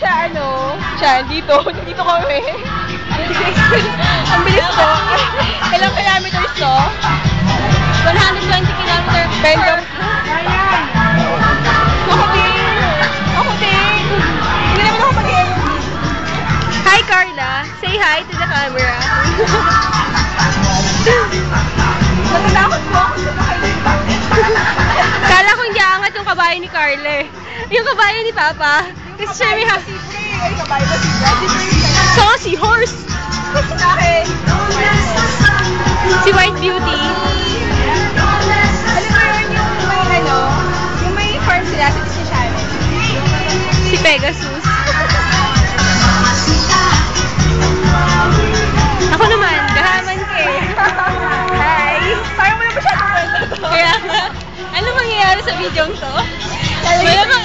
ano, siya, dito, dito kami. Ang bilis to. Ilang kilometers to? 120 kilometer Bendong. Ako din. Ako din. Hindi naman ako mag Hi, Carla. Say hi to the camera. Natatakot po ako sa Kala ko hindi aangat yung kabayo ni Carla eh. Yung kabayo ni Papa. May ha- Ay, kabayo ba si Horse. Si White Beauty. Alam mo yun, yung may ano, yung may farm sila sa Disney Channel. Si Pegasus. Ako naman, gahaman ka eh. Hi! Parang mo na masyadong kwento to. Kaya ano mangyayari sa video to? Wala bang